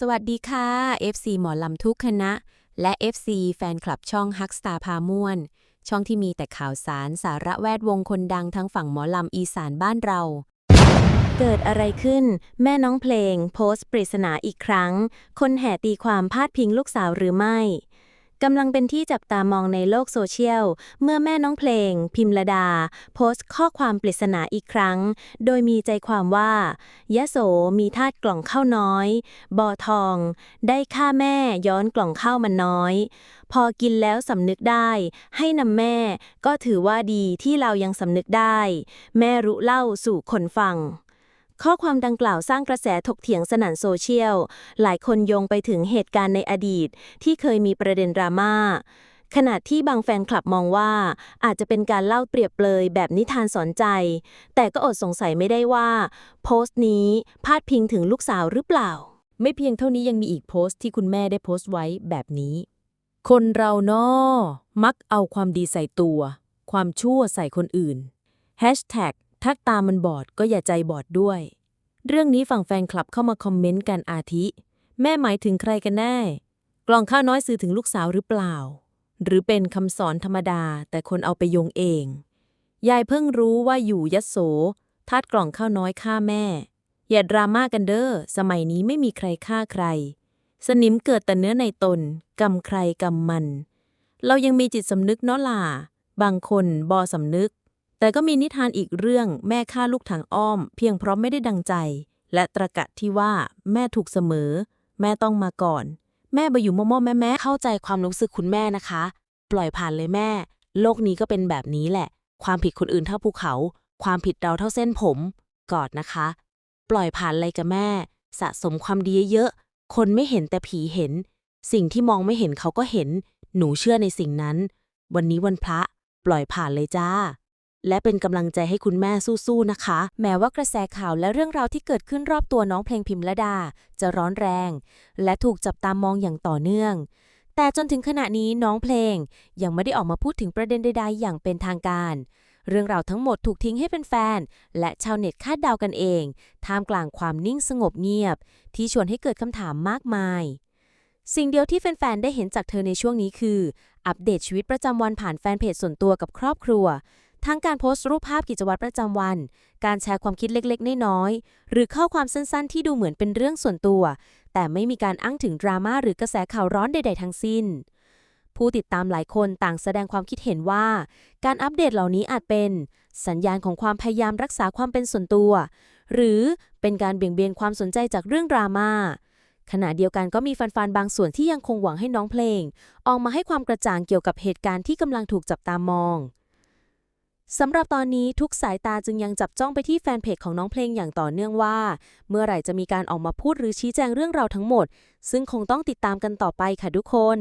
สวัสดีค่ะ FC หมอลำทุกคณะ และ FC แฟนคลับช่องฮักสตาพาม่วน ช่องที่มีแต่ข่าวสารสาระแวดวงคนดังทั้งฝั่งหมอลำอีสานบ้านเรา เกิดอะไรขึ้น แม่น้องเพลง โพสต์ปริศนาอีกครั้ง คนแห่ตีความพาดพิงลูกสาวหรือไม่ กำลังเป็นที่จับตามองในโลกโซเชียล เมื่อแม่น้องเพลง พิมลดา โพสต์ข้อความปริศนาอีกครั้ง โดยมีใจความว่ายะโสมีทาสกล่องข้าวน้อย บอทอง ได้ค่าแม่ย้อนกล่องข้าวมันน้อย พอกินแล้วสำนึกได้ ให้นำแม่ ก็ถือว่าดีที่เรายังสำนึกได้ แม่รู้เล่าสู่คนฟัง ข้อความดังกล่าวสร้างกระแสถกเถียงสนั่นโซเชียล หลายคนโยงไปถึงเหตุการณ์ในอดีต ที่เคยมีประเด็นดราม่าขณะที่บางแฟนคลับมองว่า อาจจะเป็นการเล่าเปรียบเปรยแบบนิทานสอนใจ แต่ก็อดสงสัยไม่ได้ว่า โพสต์นี้พาดพิงถึงลูกสาวหรือเปล่า ไม่เพียงเท่านี้ยังมีอีกโพสต์ที่คุณแม่ได้โพสต์ไว้แบบนี้ คนเราเนาะมักเอาความดีใส่ตัว ความชั่วใส่คนอื่น Hashtag ทักตามันบอดก็อย่าใจบอดด้วย เรื่องนี้ฝั่งแฟนคลับเข้ามาคอมเมนต์กันอาทิ แม่หมายถึงใครกันแน่ กล่องข้าวน้อยสื่อถึงลูกสาวหรือเปล่า หรือเป็นคำสอนธรรมดาแต่คนเอาไปโยงเอง ยายเพิ่งรู้ว่าอยู่ยโสทาดกล่องข้าวน้อยฆ่าแม่ อย่าดราม่ากันเด้อสมัยนี้ไม่มีใครฆ่าใคร สนิมเกิดแต่เนื้อในตนกรรมใครกรรมมัน เรายังมีจิตสำนึกเนาะล่ะบางคนบอสำนึก แต่ก็มีนิทานอีกเรื่องแม่ฆ่าลูกทางอ้อม เพียงเพราะไม่ได้ดังใจ และตรกะที่ว่าแม่ถูกเสมอ แม่ต้องมาก่อน แม่ไปอยู่ม่อๆแม่แม่เข้าใจความรู้สึกคุณแม่นะคะ ปล่อยผ่านเลยแม่ โลกนี้ก็เป็นแบบนี้แหละ ความผิดคนอื่นเท่าภูเขา ความผิดเราเท่าเส้นผม กอดนะคะ ปล่อยผ่านเลยกับแม่ สะสมความดีเยอะๆคนไม่เห็นแต่ผีเห็น สิ่งที่มองไม่เห็นเขาก็เห็น หนูเชื่อในสิ่งนั้น วันนี้วันพระ ปล่อยผ่านเลยจ้า และเป็นกำลังใจให้คุณแม่สู้ๆนะคะ แม้ว่ากระแสข่าวและเรื่องราวที่เกิดขึ้นรอบตัวน้องเพลงพิมพ์ละดา จะร้อนแรง และถูกจับตามองอย่างต่อเนื่อง แต่จนถึงขณะนี้น้องเพลงยังไม่ได้ออกมาพูดถึงประเด็นใดๆ อย่างเป็นทางการเรื่องราวทั้งหมดถูกทิ้งให้เป็นแฟน และชาวเน็ตคาดเดากันเอง ท่ามกลางความนิ่งสงบเงียบ ที่ชวนให้เกิดคำถามมากมาย สิ่งเดียวที่แฟนๆ ได้เห็นจากเธอในช่วงนี้คือ อัปเดตชีวิตประจำวันผ่านแฟนเพจส่วนตัวกับครอบครัว ทั้งการโพสต์รูปภาพกิจวัตรประจำวัน การแชร์ความคิดเล็กๆ น้อยๆ หรือข้อความสั้นๆ ที่ดูเหมือนเป็นเรื่องส่วนตัว แต่ไม่มีการอ้างถึงดราม่าหรือกระแสข่าวร้อนใด ๆ ทั้งสิ้น ผู้ติดตามหลายคนต่างแสดงความคิดเห็นว่า การอัปเดตเหล่านี้อาจเป็น สัญญาณของความพยายามรักษาความเป็นส่วนตัว หรือเป็นการเบี่ยงเบนความสนใจจากเรื่องดราม่าขณะเดียวกันก็มีแฟนๆบางส่วนที่ยังคงหวังให้น้องเพลง ออกมาให้ความกระจ่างเกี่ยวกับเหตุการณ์ที่กำลังถูกจับตามอง สำหรับตอนนี้ทุกสายตาจึงยังจับจ้องไปที่แฟนเพจของน้องเพลงอย่างต่อเนื่องว่า เมื่อไหร่จะมีการออกมาพูดหรือชี้แจงเรื่องราวทั้งหมด ซึ่งคงต้องติดตามกันต่อไปค่ะทุกคน